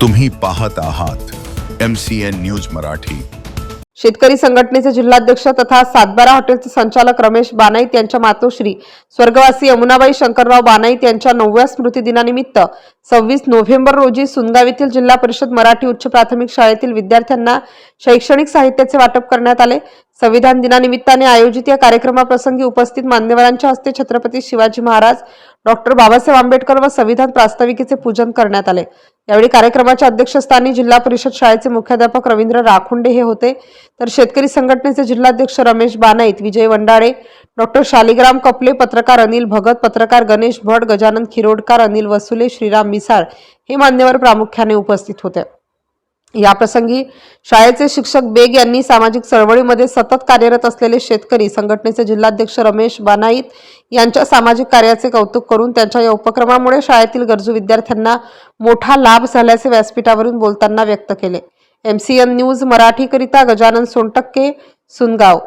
तुम्ही पाहत आहात M C N news Marathi. शेतकरी संघटनेचे जिल्हाध्यक्ष तथा सातबारा हॉटेलचे संचालक रमेश बानाईत यांच्या मातोश्री स्वर्गवासी यमुनाबाई शंकरराव बानाईत यांच्या नवव्या स्मृतिदिनानिमित्त सव्वीस नोव्हेंबर रोजी सुनगाव येथील जिल्हा परिषद मराठी उच्च प्राथमिक शाळेतील विद्यार्थ्यांना शैक्षणिक साहित्याचे वाटप करण्यात आले. संविधान दिनानिमित्ताने आयोजित या कार्यक्रमाप्रसंगी उपस्थित मान्यवरांच्या हस्ते छत्रपती शिवाजी महाराज डॉक्टर बाबासाहेब आंबेडकर व संविधान प्रास्ताविकेचे पूजन करण्यात आले. यावेळी कार्यक्रमाच्या अध्यक्षस्थानी जिल्हा परिषद शाळेचे मुख्याध्यापक रवींद्र राखुंडे हे होते. तर शेतकरी संघटनेचे जिल्हाध्यक्ष रमेश बानाईत विजय वंडाळे डॉक्टर शालिग्राम कपले पत्रकार अनिल भगत पत्रकार गणेश भट गजानन खिरोडकर अनिल वसुले श्रीराम मिसाळ हे मान्यवर प्रामुख्याने उपस्थित होते. याप्रसंगी शाळेचे शिक्षक बेग यांनी सामाजिक चळवळीमध्ये सतत कार्यरत असलेले शेतकरी संघटनेचे जिल्हाध्यक्ष रमेश बानाईत यांच्या सामाजिक कार्याचे कौतुक करून त्यांच्या या उपक्रमामुळे शाळेतील गरजू विद्यार्थ्यांना मोठा लाभ झाल्याचे व्यासपीठावरून बोलताना व्यक्त केले. एमसीएन न्यूज मराठीकरिता गजानन सोनटक्के सुनगाव.